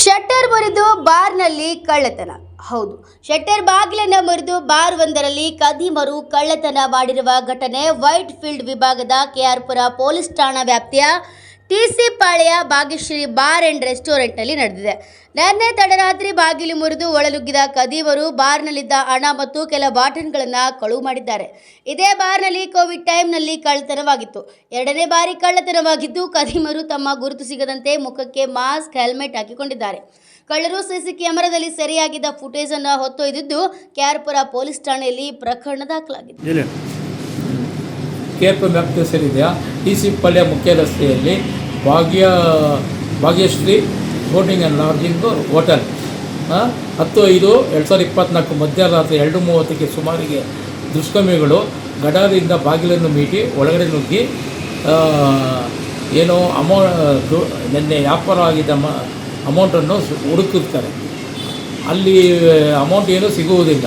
Shutter ಮುರಿದು ಬಾರ್ನಲ್ಲಿ ಕಳ್ಳತನ. ಹೌದು, ಶಟ್ಟರ್ ಬಾಗಿಲನ್ನು ಮುರಿದು ಬಾರ್ ಒಂದರಲ್ಲಿ ಕದೀಮರು ಕಳ್ಳತನ ಮಾಡಿರುವ ಘಟನೆ ವೈಟ್ ಫೀಲ್ಡ್ ವಿಭಾಗದ ಕೆಆರ್ಪುರ ಪೊಲೀಸ್ ಠಾಣಾ ವ್ಯಾಪ್ತಿಯ TC Palya Bhagyashree bar and ರೆಸ್ಟೋರೆಂಟ್ನಲ್ಲಿ ನಡೆದಿದೆ. ನಿನ್ನೆ ತಡರಾತ್ರಿ ಬಾಗಿಲು ಮುರಿದು ಒಳನುಗ್ಗಿದ ಕದೀಮರು ಬಾರ್ನಲ್ಲಿದ್ದ ಹಣ ಮತ್ತು ಕೆಲ ಬಾಟನ್ಗಳನ್ನು ಕಳುವು ಮಾಡಿದ್ದಾರೆ. ಇದೇ ಬಾರ್ನಲ್ಲಿ ಕೋವಿಡ್ ಟೈಮ್ನಲ್ಲಿ ಕಳ್ಳತನವಾಗಿತ್ತು. ಎರಡನೇ ಬಾರಿ ಕಳ್ಳತನವಾಗಿದ್ದು ಕದೀಮರು ತಮ್ಮ ಗುರುತು ಸಿಗದಂತೆ ಮುಖಕ್ಕೆ ಮಾಸ್ಕ್, ಹೆಲ್ಮೆಟ್ ಹಾಕಿಕೊಂಡಿದ್ದಾರೆ. ಕಳ್ಳರು ಸಿಸಿ ಕ್ಯಾಮೆರಾದಲ್ಲಿ ಸೆರೆಯಾಗಿದ್ದ ಫುಟೇಜ್ ಅನ್ನು ಹೊತ್ತೊಯ್ದಿದ್ದು, ಕ್ಯಾರ್ಪುರ ಪೊಲೀಸ್ ಠಾಣೆಯಲ್ಲಿ ಪ್ರಕರಣ ದಾಖಲಾಗಿದೆ. ಕೆ ಪಿ ವ್ಯಾಪ್ತಿ ಸೇರಿದೆಯಾ ಟಿ ಸಿ ಪಾಳ್ಯ ಮುಖ್ಯ ರಸ್ತೆಯಲ್ಲಿ Bhagya, Bhagyashree boating and lodging hotel. ಹತ್ತು ಐದು ಎರಡು ಸಾವಿರದ ಇಪ್ಪತ್ನಾಲ್ಕು ಮಧ್ಯರಾತ್ರಿ ಎರಡು ಮೂವತ್ತಕ್ಕೆ ಸುಮಾರಿಗೆ ದುಷ್ಕರ್ಮಿಗಳು ಗಡಾರಿಂದ ಬಾಗಿಲನ್ನು ಮೀಟಿ ಒಳಗಡೆ ನುಗ್ಗಿ ಏನು ಅಮೌ ನಿನ್ನೆ ವ್ಯಾಪಾರ ಆಗಿದ್ದ ಮ, ಅಮೌಂಟನ್ನು ಹುಡುಕಿರ್ತಾರೆ. ಅಲ್ಲಿ, ಅಮೌಂಟ್ ಏನೂ ಸಿಗುವುದಿಲ್ಲ.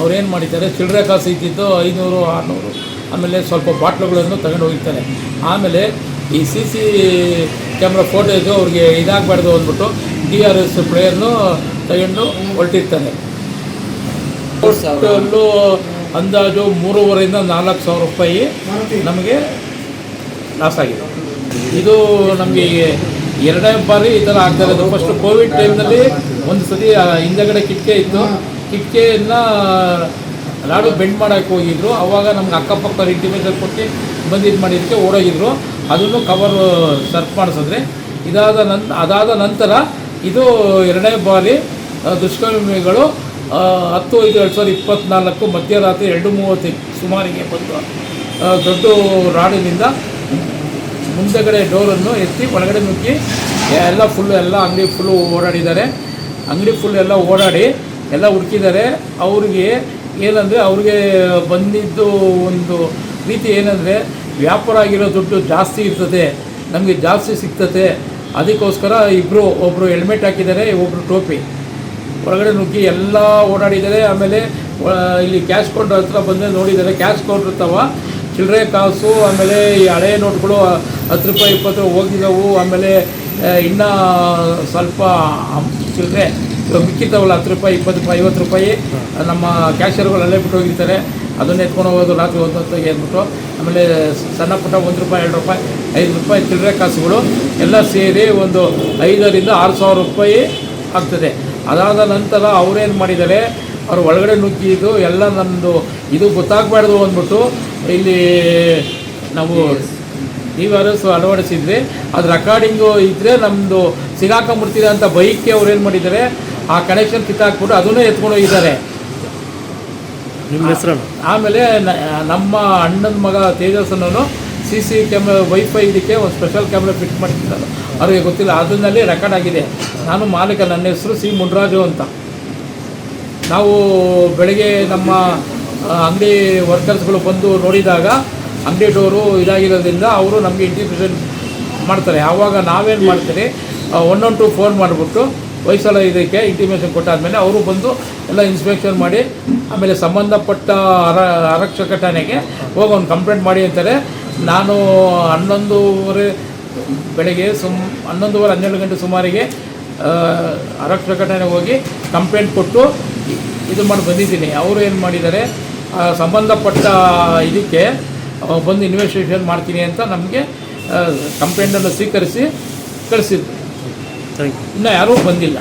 ಅವ್ರೇನು ಮಾಡಿದ್ದಾರೆ? ಚಿಲ್ಲರೆ ಕಾಸು ಇದ್ದಿದ್ದು ಐನೂರು, ಆರುನೂರು. ಆಮೇಲೆ ಸ್ವಲ್ಪ ಬಾಟ್ಲುಗಳನ್ನು ತಗೊಂಡು ಹೋಗಿರ್ತಾನೆ ಆಮೇಲೆ ಈ ಸಿ ಸಿ ಕ್ಯಾಮ್ರಾ ಫೋಟೋಸು ಅವ್ರಿಗೆ ಇದಾಗಬಾರ್ದು ಅಂದ್ಬಿಟ್ಟು ಡಿ ಆರ್ ಎಸ್ ಪ್ಲೇಯರ್ನು ತಗೊಂಡು ಹೊರಟಿರ್ತಾನೆ. ಅಲ್ಲೂ ಅಂದಾಜು ಮೂರುವರೆಯಿಂದ ನಾಲ್ಕು ಸಾವಿರ ರೂಪಾಯಿ ನಮಗೆ ಲಾಸ್ ಆಗಿದೆ. ಇದು ನಮಗೆ ಎರಡನೇ ಬಾರಿ ಈ ಥರ ಆಗ್ತಾ ಇರೋದು. ಫಸ್ಟ್ ಕೋವಿಡ್ ಟೈಮ್ನಲ್ಲಿ ಒಂದು ಸತಿ ಹಿಂದೆಗಡೆ ಕಿಟಕೆ ಇತ್ತು. ಕಿಟಕೆಯನ್ನು ಲಾಡು ಬೆಂಡ್ ಮಾಡೋಕ್ಕೆ ಹೋಗಿದ್ರು. ಅವಾಗ ನಮ್ಗೆ ಅಕ್ಕಪಕ್ಕ ಇಂಟಿಮೇಷನ್ ಕೊಟ್ಟು ಬಂದು ಇದು ಮಾಡಿದ್ದಕ್ಕೆ ಓಡೋಗಿದ್ರು. ಅದನ್ನು ಕವರ್ ಸರ್ಫ್ ಮಾಡಿಸಿದ್ರೆ. ಇದಾದ ನಂತ ಅದಾದ ನಂತರ ಇದು ಎರಡನೇ ಬಾರಿ ದುಷ್ಕರ್ಮಿಗಳು ಹತ್ತು, ಐದು, ಎರಡು ಸಾವಿರದ ಇಪ್ಪತ್ತ್ನಾಲ್ಕು ಮಧ್ಯರಾತ್ರಿ ಎರಡು ಮೂವತ್ತು ಸುಮಾರಿಗೆ ಬಂದು ದೊಡ್ಡ ರಾಡಿನಿಂದ ಮುಂದೆಗಡೆ ಡೋರನ್ನು ಎತ್ತಿ ಒಳಗಡೆ ನುಗ್ಗಿ ಎಲ್ಲ ಫುಲ್ಲು ಎಲ್ಲ ಅಂಗಡಿ ಫುಲ್ಲು ಓಡಾಡಿದ್ದಾರೆ. ಅಂಗಡಿ ಫುಲ್ ಎಲ್ಲ ಓಡಾಡಿ, ಎಲ್ಲ ಹುಡುಕಿದ್ದಾರೆ. ಅವ್ರಿಗೆ ಏನಂದರೆ ಅವ್ರಿಗೆ ಬಂದಿದ್ದು ಒಂದು ರೀತಿ ಏನಂದರೆ ವ್ಯಾಪಾರ ಆಗಿರೋ ದುಡ್ಡು ಜಾಸ್ತಿ ಇರ್ತದೆ, ನಮಗೆ ಜಾಸ್ತಿ ಸಿಗ್ತದೆ. ಅದಕ್ಕೋಸ್ಕರ ಇಬ್ಬರು ಒಬ್ಬರು ಹೆಲ್ಮೆಟ್ ಹಾಕಿದ್ದಾರೆ ಒಬ್ಬರು ಟೋಪಿ. ಒಳಗಡೆ ನುಗ್ಗಿ ಎಲ್ಲ ಓಡಾಡಿದ್ದಾರೆ. ಆಮೇಲೆ ಇಲ್ಲಿ ಕ್ಯಾಶ್ ಕೌಂಟರ್ ಹತ್ರ ಬಂದು ನೋಡಿದ್ದಾರೆ ಕ್ಯಾಶ್ ಕೌಂಟರ್ ಇರ್ತಾವ. ಚಿಲ್ಲರೆ ಕಾಸು, ಆಮೇಲೆ ಈ ಹಳೆ ನೋಟ್ಗಳು ಹತ್ತು ರೂಪಾಯಿ, ಇಪ್ಪತ್ತು ಹೋಗಿದ್ದವು ಆಮೇಲೆ ಇನ್ನೂ ಸ್ವಲ್ಪ ಚಿಲ್ಲರೆ ಮಿಕ್ಕಿರ್ತಾವಲ್ಲ ಹತ್ತು ರೂಪಾಯಿ, ಇಪ್ಪತ್ತು ರೂಪಾಯಿ, ಐವತ್ತು ರೂಪಾಯಿ, ನಮ್ಮ ಕ್ಯಾಶಿಯರ್ಗಳು ಅಲ್ಲೇ ಬಿಟ್ಟು ಹೋಗಿರ್ತಾರೆ. ಅದನ್ನ ಎತ್ಕೊಂಡು ಹೋಗೋದು ರಾತ್ರಿ ಒಂದು ಹೊತ್ತಿಗೆ ಅಂದ್ಬಿಟ್ಟು ಆಮೇಲೆ ಸಣ್ಣ ಪುಟ್ಟ ಒಂದು ರೂಪಾಯಿ, ಎರಡು ರೂಪಾಯಿ, ಐದು ರೂಪಾಯಿ ಚಿಲ್ಲರೆ ಕಾಸುಗಳು ಎಲ್ಲ ಸೇರಿ ಒಂದು ಐದರಿಂದ ಆರು ಸಾವಿರ ರೂಪಾಯಿ ಆಗ್ತದೆ. ಅದಾದ ನಂತರ ಅವರೇನು ಮಾಡಿದ್ದಾರೆ, ಅವ್ರು ಒಳಗಡೆ ನುಗ್ಗಿದ್ದು ಎಲ್ಲ ನಮ್ಮದು ಇದು ಗೊತ್ತಾಗಬಾರ್ದು ಅಂದ್ಬಿಟ್ಟು ಇಲ್ಲಿ ನಾವು ಡಿ ಆರ್ ಎಸ್ ಅಳವಡಿಸಿದ್ವಿ. ಅದು ರೆಕಾರ್ಡಿಂಗು ಇದ್ದರೆ ನಮ್ಮದು ಸಿಗಾಕೊಂಬಿಡ್ತಿದೆ ಅಂತ ಬೈಕ್ಗೆ ಅವ್ರು ಏನು ಮಾಡಿದ್ದಾರೆ ಆ ಕನೆಕ್ಷನ್ ಕಿತ್ತಾಕ್ಬಿಟ್ಟು ಅದನ್ನೇ ಎತ್ಕೊಂಡು ಹೋಗಿದ್ದಾರೆ. ನಿಮ್ಮ ಹೆಸರು ಆಮೇಲೆ ನಮ್ಮ ಅಣ್ಣನ ಮಗ ತೇಜಸ್ಸನ್ನು ಸಿ ಸಿ ಕ್ಯಾಮ್ರಾ ವೈಫೈ ಇದಕ್ಕೆ ಒಂದು ಸ್ಪೆಷಲ್ ಕ್ಯಾಮ್ರಾ ಫಿಟ್ ಮಾಡ್ತಿದ್ದಾರೆ ಅವ್ರಿಗೆ ಗೊತ್ತಿಲ್ಲ ಅದನ್ನಲ್ಲಿ ರೆಕಾರ್ಡ್ ಆಗಿದೆ. ನಾನು ಮಾಲೀಕ ನನ್ನ ಹೆಸರು ಸಿ ಮುನ್ರಾಜು ಅಂತ. ನಾವು ಬೆಳಗ್ಗೆ ನಮ್ಮ ಅಂಗಡಿ ವರ್ಕರ್ಸ್ಗಳು ಬಂದು ನೋಡಿದಾಗ ಅಂಗಡಿ ಡೋರು ಇದಾಗಿರೋದ್ರಿಂದ ಅವರು ನಮಗೆ ಇಂಟಿಮೇಷನ್ ಮಾಡ್ತಾರೆ. ಆವಾಗ ನಾವೇನು ಮಾಡ್ತೀರಿ ಒನ್ ಒನ್ ಟು ಫೋನ್ ಮಾಡಿಬಿಟ್ಟು ವಯಸ್ಸಲ್ಲ ಇದಕ್ಕೆ ಇಂಟಿಮೇಷನ್ ಕೊಟ್ಟಾದಮೇಲೆ ಅವರು ಬಂದು ಎಲ್ಲ ಇನ್ಸ್ಪೆಕ್ಷನ್ ಮಾಡಿ, ಆಮೇಲೆ ಸಂಬಂಧಪಟ್ಟ ಅರ ಆರಕ್ಷಕ ಠಾಣೆಗೆ ಹೋಗಿ ಒಂದು ಕಂಪ್ಲೇಂಟ್ ಮಾಡಿ ಅಂತಾರೆ. ನಾನು ಹನ್ನೊಂದೂವರೆ ಬೆಳಗ್ಗೆ ಸುಮ್, ಹನ್ನೊಂದುವರೆ, ಹನ್ನೆರಡು ಗಂಟೆ ಸುಮಾರಿಗೆ ಆರಕ್ಷಕ ಠಾಣೆಗೆ ಹೋಗಿ ಕಂಪ್ಲೇಂಟ್ ಕೊಟ್ಟು ಇದು ಮಾಡಿ ಬಂದಿದ್ದೀನಿ. ಅವರು ಏನು ಮಾಡಿದ್ದಾರೆ ಸಂಬಂಧಪಟ್ಟ ಇದಕ್ಕೆ ಬಂದು ಇನ್ವೆಸ್ಟಿಗೇಷನ್ ಮಾಡ್ತೀನಿ ಅಂತ ನಮಗೆ ಕಂಪ್ಲೇಂಟನ್ನು ಸ್ವೀಕರಿಸಿ, ಕಳಿಸಿದ್ರು. ಇನ್ನೂ ಯಾರೂ ಬಂದಿಲ್ಲ.